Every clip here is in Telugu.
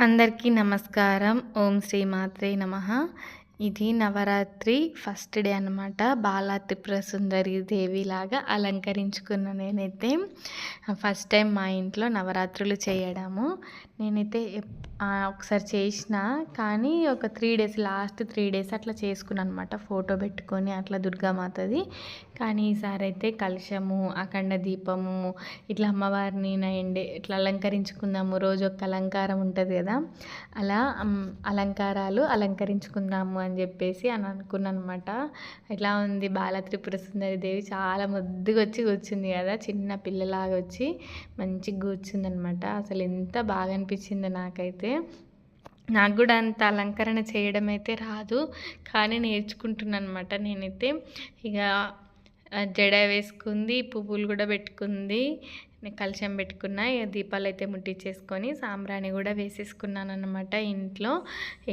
అందరికీ నమస్కారం. ఓం శ్రీ మాత్రే నమ. ఇది నవరాత్రి ఫస్ట్ డే అనమాట బాలా త్రిపుర సుందరి దేవిలాగా అలంకరించుకున్న నేనైతే ఫస్ట్ టైం మా ఇంట్లో నవరాత్రులు చేయడము. నేనైతే ఒకసారి చేసిన కానీ ఒక three days last three days అట్లా చేసుకున్నాను అనమాట ఫోటో పెట్టుకొని అట్లా దుర్గామాతది. కానీ ఈసారి అయితే కలశము అఖండ దీపము ఇట్లా అమ్మవారిని ఎండే ఇట్లా అలంకరించుకుందాము. రోజు ఒక అలంకారం ఉంటుంది కదా. అలా అలంకారాలు అలంకరించుకుందాము అని చెప్పేసి అని అనుకున్నాను అనమాట ఇట్లా ఉంది? బాల త్రిపుర సుందరి దేవి చాలా ముద్దుగా వచ్చి కూర్చుంది కదా. చిన్న పిల్లలాగా వచ్చి మంచిగా కూర్చుంది అనమాట అసలు ఎంత బాగా అనిపించింది నాకైతే. నాకు కూడా అంత అలంకరణ చేయడం అయితే రాదు. కానీ నేర్చుకుంటున్నాను అనమాట నేనైతే ఇక జడ వేసుకుంది పువ్వులు కూడా పెట్టుకుంది కలశం పెట్టుకున్న ఇక దీపాలు అయితే ముట్టించేసుకొని సాంబ్రాణి కూడా వేసేసుకున్నాను అనమాట ఇంట్లో.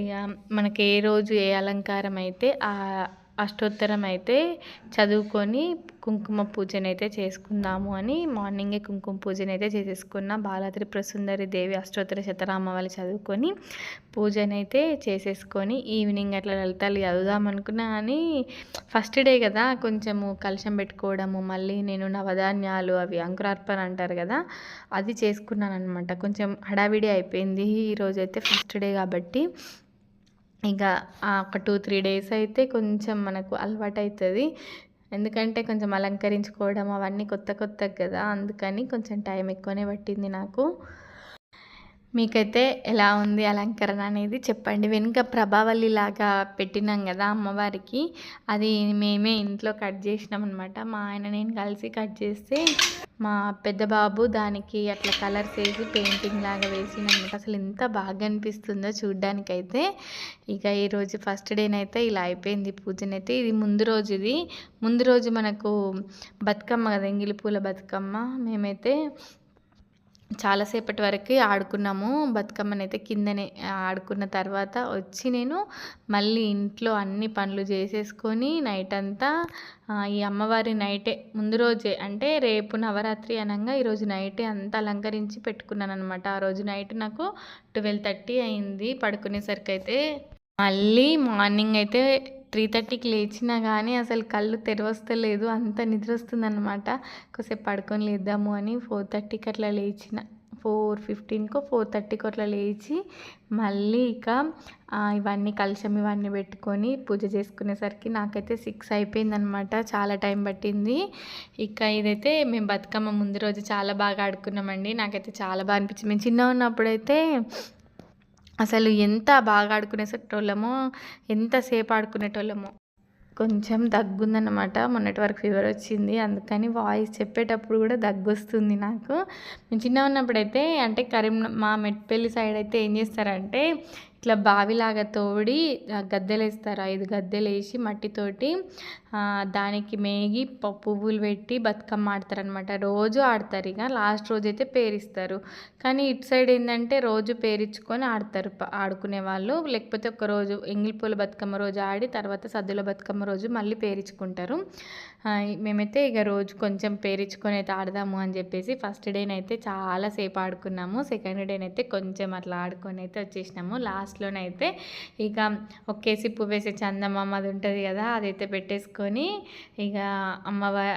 ఇక మనకి ఏ రోజు ఏ అలంకారం అయితే ఆ అష్టోత్తరం అయితే చదువుకొని కుంకుమ పూజనైతే చేసుకుందాము అని మార్నింగే కుంకుమ పూజనైతే చేసేసుకున్న. బాలాత్రి ప్రసుందరి దేవి అష్టోత్తర శతరామవాలి చదువుకొని పూజనైతే చేసేసుకొని ఈవినింగ్ అట్లా లలితాలు చదువుదాం అనుకున్నా కానీ ఫస్ట్ డే కదా కొంచెము కలుషం పెట్టుకోవడము మళ్ళీ నేను నవధాన్యాలు అవి అంకురార్పణ అంటారు కదా అది చేసుకున్నాను అనమాట కొంచెం హడావిడి అయిపోయింది ఈరోజు అయితే ఫస్ట్ డే కాబట్టి. ఇంకా ఒక టూ త్రీ డేస్ అయితే కొంచెం మనకు అలవాటు అవుతుంది ఎందుకంటే కొంచెం అలంకరించుకోవడం అవన్నీ కొత్త కొత్త కదా అందుకని కొంచెం టైం ఎక్కువనే పట్టింది నాకు. మీకైతే ఎలా ఉంది అలంకరణ అనేది చెప్పండి. వెనుక ప్రభావళి లాగా పెట్టినాం కదా అమ్మవారికి అది మేమే ఇంట్లో కట్ చేసినాం అనమాట మా ఆయన నేను కలిసి కట్ చేస్తే మా పెద్ద బాబు దానికి అట్లా కలర్స్ వేసి పెయింటింగ్ లాగా వేసినమాట అసలు ఎంత బాగా అనిపిస్తుందో చూడ్డానికైతే. ఇక ఈరోజు ఫస్ట్ డేనైతే ఇలా అయిపోయింది పూజనైతే. ఇది ముందు రోజు ఇది ముందు రోజు మనకు బతుకమ్మ కదా ఎంగిలి పూల బతుకమ్మ. మేమైతే చాలాసేపటి వరకు ఆడుకున్నాము. బతుకమ్మనైతే కిందనే ఆడుకున్న తర్వాత వచ్చి నేను మళ్ళీ ఇంట్లో అన్ని పనులు చేసేసుకొని నైట్ అంతా ఈ అమ్మవారి నైటే ముందు రోజే అంటే రేపు నవరాత్రి అనగా ఈరోజు నైటే అంతా అలంకరించి పెట్టుకున్నాను అనమాట ఆ రోజు నైట్ నాకు ట్వెల్వ్ థర్టీ అయింది పడుకునేసరికి అయితే మళ్ళీ మార్నింగ్ అయితే త్రీ థర్టీకి లేచినా కానీ అసలు కళ్ళు తెరవస్తలేదు అంత నిద్ర వస్తుందన్నమాట కొద్దిసేపు పడుకొని లేద్దాము అని ఫోర్ థర్టీకి అట్లా లేచిన. ఫోర్ ఫిఫ్టీన్కో ఫోర్ థర్టీకి అట్లా లేచి మళ్ళీ ఇక ఇవన్నీ కలశం ఇవన్నీ పెట్టుకొని పూజ చేసుకునేసరికి నాకైతే సిక్స్ అయిపోయిందనమాట చాలా టైం పట్టింది. ఇక ఇదైతే మేము బతుకమ్మ ముందు రోజు చాలా బాగా ఆడుకున్నామండి. నాకైతే చాలా బాగా అనిపించింది. మేము చిన్న ఉన్నప్పుడైతే అసలు ఎంత బాగా ఆడుకునేసేటోళ్ళమో ఎంతసేపు ఆడుకునేటోళ్ళమో. కొంచెం దగ్గుందన్నమాట. మొన్నటి వరకు ఫీవర్ వచ్చింది. అందుకని వాయిస్ చెప్పేటప్పుడు కూడా దగ్గు వస్తుంది నాకు. నేను చిన్న ఉన్నప్పుడైతే అంటే కరీం మా మెట్పల్లి సైడ్ అయితే ఏం చేస్తారంటే ఇట్లా బావిలాగా తోడి గద్దెలు వేస్తారు ఐదు గద్దెలు వేసి మట్టితోటి దానికి మేగి పువ్వులు పెట్టి బతుకమ్మ ఆడతారనమాట రోజు ఆడతారు ఇక. లాస్ట్ రోజు అయితే పేరిస్తారు. కానీ ఇటు సైడ్ ఏంటంటే రోజు పేరించుకొని ఆడతారు ఆడుకునే వాళ్ళు. లేకపోతే ఒక రోజు ఎంగిలిపూల బతుకమ్మ రోజు ఆడి తర్వాత సద్దుల బతుకమ్మ రోజు మళ్ళీ పేరించుకుంటారు మేమైతే ఇక రోజు కొంచెం పేరించుకొని అయితే ఆడదాము అని చెప్పేసి ఫస్ట్ డేనైతే చాలాసేపు ఆడుకున్నాము. సెకండ్ డేనైతే కొంచెం అట్లా ఆడుకొని అయితే వచ్చేసినాము. లాస్ట్ లాస్ట్లోనైతే ఇక ఒకేసి పువ్వు వేసే చందమామ అది ఉంటుంది కదా అదైతే పెట్టేసుకొని ఇక అమ్మవారి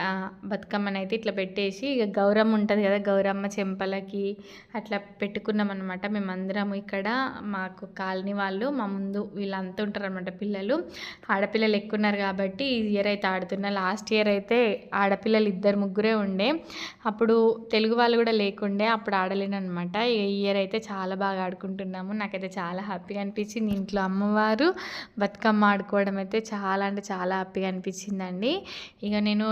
బతుకమ్మనైతే ఇట్లా పెట్టేసి ఇక గౌరమ్మ ఉంటుంది కదా గౌరమ్మ చెంపలకి అట్లా పెట్టుకున్నాం అనమాట మేమందరం ఇక్కడ మాకు కాలనీ వాళ్ళు మా ముందు వీళ్ళంతా ఉంటారు అనమాట పిల్లలు. ఆడపిల్లలు ఎక్కువ ఉన్నారు కాబట్టి ఈ ఇయర్ అయితే ఆడుతున్నా. లాస్ట్ ఇయర్ అయితే ఆడపిల్లలు ఇద్దరు ముగ్గురే ఉండే. అప్పుడు తెలుగు వాళ్ళు కూడా లేకుండే అప్పుడు ఆడలేను అనమాట ఈ ఇయర్ అయితే చాలా బాగా ఆడుకుంటున్నాము. నాకైతే చాలా హ్యాపీ హ్యాపీగా అనిపించింది. ఇంట్లో అమ్మవారు బతుకమ్మ ఆడుకోవడం అయితే చాలా అంటే చాలా హ్యాపీగా అనిపించిందండి. ఇక నేను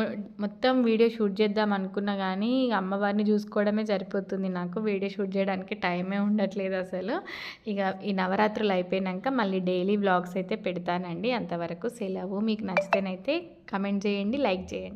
మొత్తం వీడియో షూట్ చేద్దాం అనుకున్నా కానీ అమ్మవారిని చూసుకోవడమే సరిపోతుంది నాకు. వీడియో షూట్ చేయడానికి టైమే ఉండట్లేదు అసలు. ఇక ఈ నవరాత్రులు అయిపోయినాక మళ్ళీ డైలీ బ్లాగ్స్ అయితే పెడతానండి. అంతవరకు సెలవు. మీకు నచ్చితేనైతే కమెంట్ చేయండి లైక్ చేయండి.